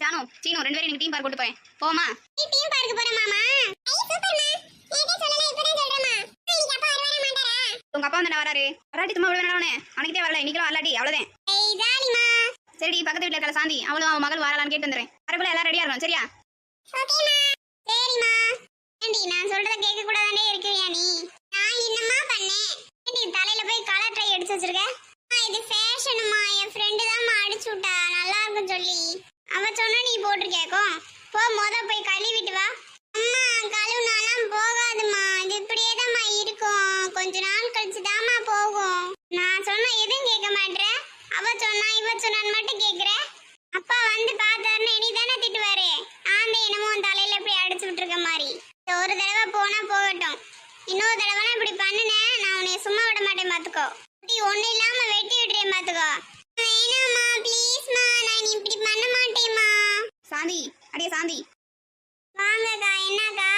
சீனு ரெண்டு பேரும் எனக்கு டீம் பார்க் கூட்டு போறேன். போமா நீ டீம் பார்க்க போற மாமா. உங்க அப்பா வந்து வராரு. வராட்டி சும்மா அன்னைக்கே வரல இன்னைக்கு வரலாட்டி அவ்வளவுதான். ஏய் ஜாலிமா சரி பக்கத்து வீட்டுல இருக்கல சாந்தி அவளும் அவன் மகள் வரலான்னு கேட்டு வந்துடுறேன். வரக்குள்ள எல்லாம் ரெடியா சரியா? ஓகேமா சரிம்மா. ஏண்டி நான் சொல்றத கேட்க கூடாதானே இருக்கிறியா நீ? நான் என்னம்மா பண்ணேன்? ஏண்டி தலையில போய் கலர் ட்ரை அடிச்சு வச்சிருக்க? இது ஃபேஷனுமா என் ஃப்ரெண்டு அடிச்சு விட்டா. நல்லா இருக்கும் சொல்லி. அவ சொன்னா நீ போட்டு கேட்கும் போ மொத போய் கழுவிட்டு வா. அம்மா கழுவுனாலாம் போகாதும்மா. இது இப்படியே தான்மா இருக்கும். கொஞ்ச நாள் கழிச்சு தாம்மா போகும். நான் சொன்ன எதுவும் கேட்க மாட்டேன் அவ சொன்னா இவ சொன்னான்னு மட்டும் கேக்குற அப்பா வந்து பார்த்தாருன்னு இனி தானே திட்டுவாரு? ஆந்த என்னமோ உன் தலையில இப்படி அடிச்சு விட்டுருக்க மாதிரி. ஒரு தடவை போனா போகட்டும். இன்னொரு தடவை இப்படி பண்ணுனேன் நான் உன்னை சும்மா விட மாட்டேன் பாத்துக்கோ. இப்படி இல்லாம வெட்டி விட்டுறேன் பாத்துக்கோ. வேணாம்மா ப்ளீஸ்மா நான் இப்படி பண்ண சாந்தி அடியே சாந்தி. வாங்கக்கா என்னக்கா?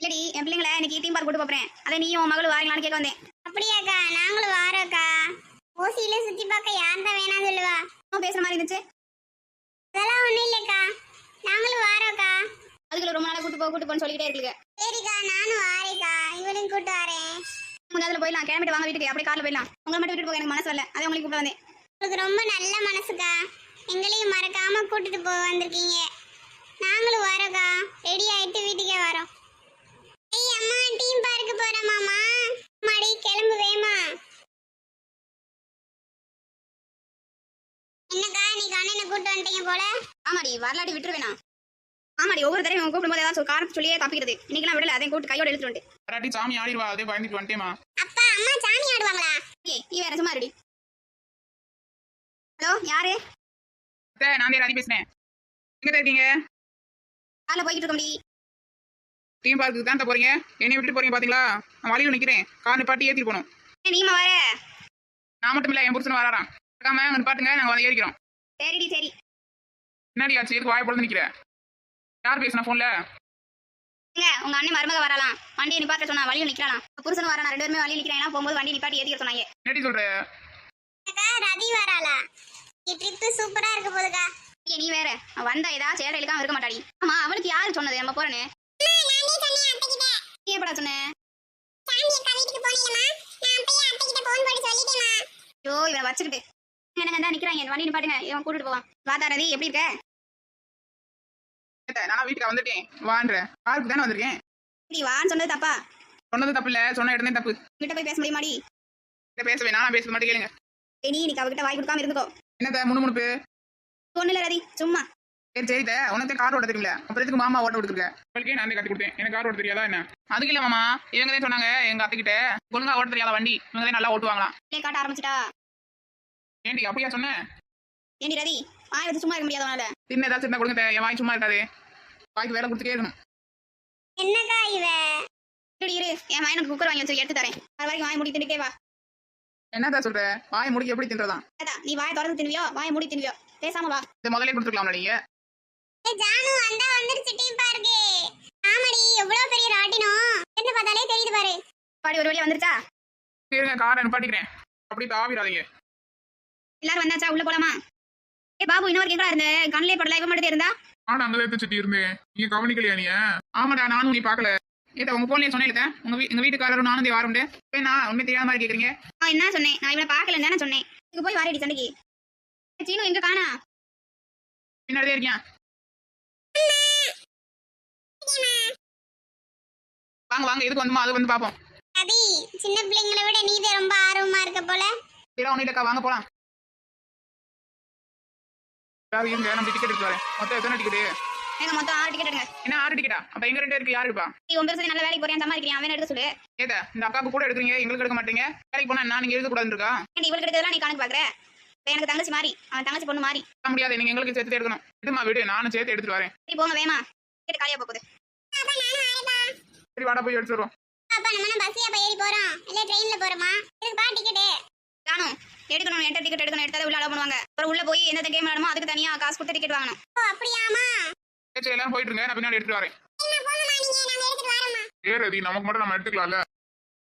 இல்லடி என் பிள்ளைங்களை இன்னைக்கு டீம் பார்க் கூட்டு போறேன். அதை நீயும் உன் மகள் வாரீங்களான்னு கேட்க வந்தேன். அப்படியாக்கா நாங்களும் வாரோக்கா. ஓசியில சுத்தி பார்க்க யார் தான் வேணாம் சொல்லுவா. அவன் பேசுற மாதிரி இருந்துச்சு. அதெல்லாம் ஒண்ணும் இல்லக்கா. நாங்களும் வாரோக்கா. அதுக்குள்ள ரொம்ப நாளா கூட்டு போ கூட்டு போன்னு சொல்லிட்டே இருக்குங்க. சரிக்கா நானும் வாரேக்கா. இவனையும் கூட்டு வரேன். முதல்ல போயிடலாம். கிளம்பிட்டு வாங்க வீட்டுக்கு. அப்படியே கார்ல போயிடலாம். உங்களை மட்டும் விட்டுட்டு போக எனக்கு மனசு வரல. அதே உங்களுக்கு கூப்பிட்டு வந்தேன். உங்களுக்கு ரொம்ப நல்ல மனசுக்கா. எங்களையும் மறக்காம கூட்டிட்டு போக வந்திருக்கீங்க. நாங்களும் வரோக்கா. ரெடி ஆயிட்டு வீட்டுக்கே வரோம். ஏய் அம்மா டீம் பார்க்க போறோம் மாமா. மாடி கிளம்பு வேமா. என்னக்கா நீ அண்ணனை கூட்டு வந்துட்டீங்க போல? ஆமாடி வரலாட்டி விட்டுருவேனா ஆமாடி ஒவ்வொரு தடவை இவன் கூப்பிடும்போது ஏதாவது காரணத்தை சொல்லியே தப்பிக்கிறது. இன்னைக்கெல்லாம் விடல அதையும் கூட்டு கையோட எடுத்துட்டு வந்துட்டு. வராட்டி சாமி ஆடிடுவா அதே பயந்துட்டு வந்துட்டேமா அப்பா அம்மா சாமி ஆடுவாங்களா? ஏய் நீ வேற சும்மா ரெடி ஹலோ யாரு? அத்தை நான் ராதி பேசுறேன். எங்க இருக்கீங்க? போய்கிட்டு டீம் பார்க்குக்கு தான் போறீங்க? என்னைய விட்டு போறீங்க பாத்தீங்களா? நான் வழியில் நிக்கிறேன். கார் நிப்பாட்டி ஏத்தி போகணும். நீமா வர? நான் மட்டும் இல்ல என் புருஷன் வராராம். இருக்காம அங்க நிப்பாட்டுங்க நாங்க வந்து ஏறிக்கிறோம். சரிடி சரி. என்னடி ஆச்சு? எதுக்கு வாய பொழுது நிக்கிற? யார் பேசுனா போன்ல உங்க அண்ணன் மருமக வரலாம் வண்டியை நிப்பாட்ட சொன்னா வழியில் நிக்கலாம் புருஷன் வரா ரெண்டு பேருமே வழியில் நிக்கிறேன். போகும்போது வண்டி நிப்பாட்டி ஏத்திக்க சொன்னாங்க. என்னடி சொல்ற? அக்கா ரதி வராளா? ட்ரிப்பு சூப்பரா இருக்க போதுக்கா ஏய், நீ வேற. அவ வந்தா ஏதாவது சேர இழுக்காம இருக்க மாட்டாடி. ஆமா அவளுக்கு யாரு சொன்னது? நம்ம போறேன்னு நானே சொன்னேன் அத்தை கிட்ட நீ எப்படா சொன்ன? சாமி அக்கா வீட்டுக்கு போனீங்கம்மா. நான் அப்பயே அத்தை கிட்ட போன் போட்டு சொல்லிட்டேம்மா. ஐயோ இவனை வச்சுக்கிட்டு. எனக்கு தான் நிக்கிறாங்க இந்த வண்டி நிப்பாட்டுங்க. இவன் கூட்டிட்டு போவான். வாதாரதி எப்படி இருக்க? ஏத்த, நான் வீட்டுக்கு வந்துட்டேன். வான்ற. காருக்கு தானே வந்திருக்கேன். இப்படி வான்னு சொன்னது தப்பா? சொன்னது தப்பு இல்ல. சொன்ன இடமே தப்பு. கிட்ட போய் பேச முடியுமாடி? இதை பேசவே நானா பேசுறது மட்டும் கேளுங்க. நீ இன்னைக்கு அவகிட்ட வாய் கொடுக்காம இருந்துக்கோ. என்னத்த முணுமுணுப்பு ஒண்ணு இல்ல ரதி சும்மா. சரி சரி தே, உனக்கு கார் ஓட்ட தெரியல அப்புறம் எதுக்கு மாமா ஓட்ட கொடுத்துருக்க. உங்களுக்கே நான் கட்டி கொடுத்தேன். எனக்கு கார் ஓட்ட தெரியாதா என்ன? அதுக்கு இல்ல மாமா. இவங்க தான் சொன்னாங்க எங்க அத்தை கிட்ட ஒழுங்கா ஓட்ட தெரியாத வண்டி. இவங்க தான் நல்லா ஓட்டுவாங்களாம் காட்ட ஆரம்பிச்சிட்டா. ஏண்டி அப்படியா சொன்னேன் ஏண்டி ரதி வாய் வச்சு சும்மா இருக்க முடியாது உன்னால. தின்ன ஏதாச்சும் இருந்தா கொடுங்க தே, என் வாய் சும்மா இருக்காது. வாய்க்கு வேலை கொடுத்துட்டே இருக்கணும். என்னக்கா இவ? இரு. என் வாய் எனக்கு குக்கர் வாங்கி வச்சு எடுத்து தரேன். அது வரைக்கும் வாய் மூடி தின்னுட்டே வா. என்னதான் சொல்ற? வாய் முடிக்க எப்படி தின்றதான்? ஏதா நீ வாய் திறந்து தின்வியோ வாய் மூடி தின்வியோ பேசாம வா. இதை முதல்ல கொடுத்துருக்கலாம் நீங்க ஏய் ஜானு அந்தா வந்துருச்சு டீம் பார்க்கு. ஆமாடி எவ்வளவு பெரிய ராட்டினம். என்ன பார்த்தாலே தெரியுது பாரு. பாடி ஒரு வழியா வந்துருச்சா? இருங்க காரை நிப்பாட்டிக்கிறேன். அப்படி தாவிடாதீங்க. எல்லாரும் வந்தாச்சா? உள்ள போலாமா? ஏ பாபு இன்னொரு எங்கடா இருந்த. கண்ணிலே படல இவன் மட்டும் இருந்தா? ஆனா அங்கதான் சுத்தி இருந்தேன் நீங்க கவனிக்கலையா நீ? ஆமாடா நானும் நீ பாக்கல ஏதா உங்க போன்லயே சொன்னேன் உங்க வீ- எங்க வீட்டுக்காரரும் நானும் தே வாரம்டே நான் உண்மை தெரியாத மாதிரி கேக்குறீங்க? நான் என்ன சொன்னேன்? நான் இவனை பார்க்கலன்னு தானே சொன்னேன். இதுக்கு போய் வாரடி சண்டைக்கு. சீனு எங்க காணா? பின்னாடியே இருக்கேன். வாங்க வாங்க எதுக்கு வந்துமா? அது வந்து பாப்போம். ரதி சின்ன பிள்ளைங்களை விட நீதே ரொம்ப ஆர்வமா இருக்க போல. சரி ஒன்னிட்டக்கா வாங்க போலாம். யாரு இருங்க நம்ம டிக்கெட் எடுத்து வரேன். மொத்தம் எத்தனை டிக்கெட் எங்க மொத்தம் ஆறு டிக்கெட் எடுங்க. என்ன ஆறு டிக்கெட்டா அப்ப எங்க ரெண்டு பேருக்கு யாரு இருப்பா நீ உன் பெருசு நல்ல வேலைக்கு போறியா? சம்பாதிக்கிறியா அவன் எடுத்து சொல்லு. ஏதா? இந்த அக்காவுக்கு கூட எடுக்கிறீங்க எங்களுக்கு எடுக்க மாட்டீங்க. வேலைக்கு போனா என்ன நீங்க எடுக்க கூடாதுன்னு இருக்கா இவளுக்கு எடுக்கிறதெல்லாம் நீ கணக்கு பாக்குற. எனக்கு தங்கச்சி மாறி அவன் தங்கச்சி பொண்ணு மாறி. முடியாது நீங்க எங்களுக்கு சேர்த்து எடுக்கணும். எடுமா விடு நானும் சேர்த்து எடுத்துட்டு வரேன். சரி போங்க வேமா. டிக்கெட் காலியா போகுது. அப்பா நானும் வரேப்பா சரி வாடா போய் எடுத்து வருவோம். அப்பா நம்ம பஸ்லயா போய் ஏறி போறோம். இல்ல ட்ரெயின்ல போறோமா? இதுக்கு பா டிக்கெட் நானும் எடுக்கணும் என்கிட்ட டிக்கெட் எடுக்கணும் எடுத்தாத உள்ள அலோவ் பண்ணுவாங்க. அப்புறம் உள்ள போய் எந்த கேம் விளாடுமோ அதுக்கு தனியா காசு கொடுத்து டிக்கெட் வாங்கணும். ஓ அப்படியாமா சரி எல்லாரும் போயிட்டு இருங்க நான் பின்னாடி எடுத்துட்டு வரேன். வரோம்மா. ஏறதி நமக்கு மட்டும் நம்ம எடுத்துக்கலாம்ல?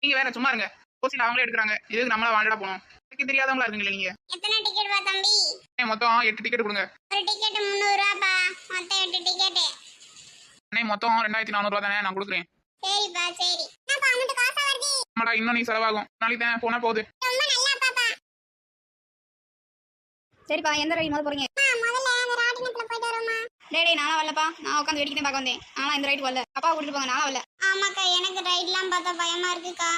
நீங்க வேற சும்மா இருங்க. கோச்சில் அவங்களே எடுக்கிறாங்க. இதுக்கு நம்மளா வாண்டடா போகணும் எனக்கு தெரியாதவங்களா இருக்கீங்களா நீங்க? எத்தனை டிக்கெட் பா தம்பி? அண்ணே, மொத்தம் எட்டு டிக்கெட் கொடுங்க. ஒரு டிக்கெட் முந்நூறு ரூபாப்பா மொத்தம் எட்டு டிக்கெட்டு அண்ணே மொத்தம் ரெண்டாயிரத்தி நானூறுவா தானே நான் கொடுக்குறேன். சரிப்பா சரி. என்னப்பா அங்கிட்டு காசா வருது? ஆமாடா இன்னும் நீ செலவாகும். நாளைக்கு தானே போனா போகுது. ரொம்ப நல்லா பாப்பா சரிப்பா எந்த ரைடு முதல் போறீங்க முதல்ல அந்த ராட்டினத்துல போயிட்டு டேய் நானும் வரலப்பா. நான் உட்காந்து வேடிக்கை தான் பார்க்க வந்தேன். ஆனால் இந்த ரைட்டு வரல. அப்பா கூட்டிட்டு போங்க நானும் வரல. ஆமாக்கா எனக்கு ரைட்லாம் பார்த்தா பயமா இருக்குக்கா.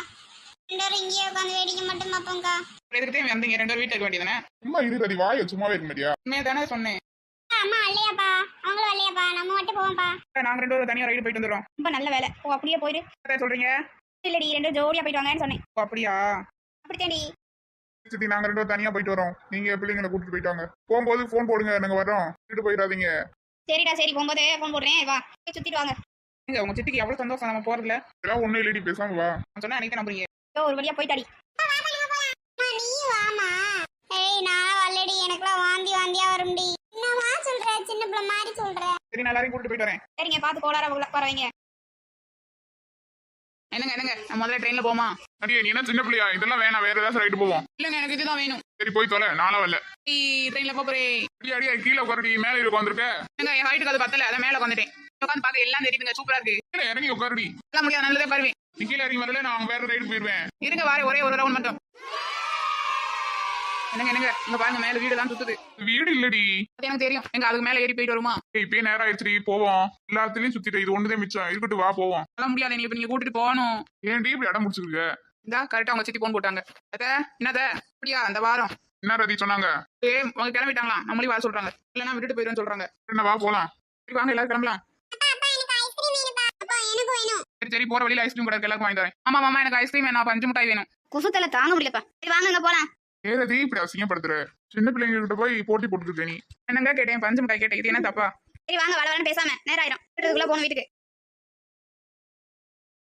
ரெண்டு பேரும் இங்கேயே உட்காந்து வேடிக்கை மட்டும் பார்ப்போம்க்கா. தேவை வந்தீங்க ரெண்டு பேரும் வீட்டுக்கு இருக்க வேண்டியதானே சும்மா இரு ரதி வாய சும்மாவே இருக்க மாட்டியா உண்மையை தானே சொன்னேன். அம்மா இல்லையாப்பா அவங்களும் இல்லையாப்பா நம்ம மட்டும் போவோம்ப்பா. நாங்க ரெண்டு பேரும் தனியா ரைடு போயிட்டு வந்துடுறோம். ரொம்ப நல்ல வேலை. ஓ அப்படியே போயிரு. என்ன சொல்றீங்க? இல்லடி ரெண்டு ஜோடியா போயிட்டு வாங்கன்னு சொன்னேன். ஓ, அப்படியா? அப்படித்தாண்டி சித்தி நாங்க ரெண்டு பேரும் தனியா போயிட்டு வரோம். நீங்க பிள்ளைங்களை கூட்டிட்டு போயிட்டாங்க போகும்போது போன் போடுங்க நாங்க வரோம் விட்டுட்டு போயிடாதீங்க. சரிடா சரி போகும்போது ஃபோன் போடுறேன். வா போய் சுத்திட்டு வாங்க. நீங்க உங்க சிட்டிக்கு எவ்வளவு சந்தோஷம் நம்ம போறதுல? இதெல்லாம் ஒண்ணும் இல்லடி பேசாம வா. நான் சொன்னா அன்னைக்கு நம்புறீங்க. ஏதோ ஒரு வழியா போயிட்டாடி. அம்மா நீ வாமா ஏய் நான் ஆல்ரெடி எனக்குலாம் வாந்தி வாந்தியா வரும்டி. என்னவா சொல்ற? சின்ன பிள்ளை மாதிரி சொல்ற. சரி நான் எல்லாரையும் கூட்டிட்டு போயிட்டு வரேன். சரிங்க பார்த்து கோளார வர வைங்க என்னங்க என்னங்க? நான் முதல்ல ட்ரெயின்ல போமா அடியே நீ என்ன சின்ன பிள்ளையா? இதெல்லாம் வேணாம் வேற ஏதாச்சும் ரைட்டு போவோம். இல்லங்க எனக்கு இதுதான் வேணும். சரி போய் தொலை. நாளா வரல. ட்ரெயின்ல போறேன் அடி அடியே கீழே உட்காருடி. மேல இருக்கு வந்திருக்க எங்க என் ஹைட்டுக்கு அது பத்தல. அதான் மேல உட்காந்துட்டேன். உட்காந்து பார்க்க எல்லாம் தெரியுதுங்க. சூப்பரா இருக்கு. கீழே இறங்கி உட்காருடி. எல்லாம் முடியாது. நல்லதே பாருவேன். நீ கீழே இறங்கி வரல நான் வேற ரைடு போயிருவேன். இருங்க வாரே. ஒரே ஒரு ரவுண்ட் மட்டும். என்னங்க என்னங்க? இங்க பாருங்க மேல வீடு தான் சுத்துது. வீடு இல்லடி. அது எனக்கு தெரியும். எங்க அதுக்கு மேல ஏறி போயிட்டு வருமா? ஏய், இப்பயே நேரம் ஆயிடுச்சுடி. போவோம். எல்லாத்துலயும் சுத்திட்டு இது ஒண்ணுதான் மிச்சம். இருக்கட்டும் வா போவோம். அதெல்லாம் முடியாது. நீங்க இப்ப நீங்க கூட்டிட்டு போகணும். ஏன்டி இப்படி அடம் முடிச்சிருக்க இந்தா கரெக்டா அவங்க சித்தி போன் போட்டாங்க. அத என்னத அப்படியா அந்த வாரம். என்ன ரதி சொன்னாங்க? ஏ அவங்க கிளம்பிட்டாங்களாம். நம்மளையும் வர சொல்றாங்க. இல்லைன்னா விட்டுட்டு போயிடுன்னு சொல்றாங்க. என்ன வா போலாம். சரி வாங்க எல்லாரும் கிளம்பலாம். அப்பா அப்பா எனக்கு ஐஸ்கிரீம் வேணுப்பா அப்பா எனக்கு வேணும். சரி சரி போற வழியில ஐஸ்கிரீம் கூட எல்லாருக்கும் வாங்கி தரேன். ஆமா மாமா எனக்கு ஐஸ்கிரீம் வேணும் அப்ப அஞ்சு மிட்டாய் வேணும். குசுத்தல தாங்க முடியலப்பா. சரி வாங்க போலாம். ஏ ரதி இப்படி அசிங்கப்படுத்துற? சின்ன பிள்ளைங்க கிட்ட போய் போட்டி போட்டுட்டு இருக்க நீ. என்னங்க கேட்டேன்? பஞ்சு மிட்டாய் கேட்டேன். இது என்ன தப்பா? சரி வாங்க வள வரன்னு பேசாம நேரம் ஆயிரும் வீட்டுக்குள்ள போகணும் வீட்டுக்கு.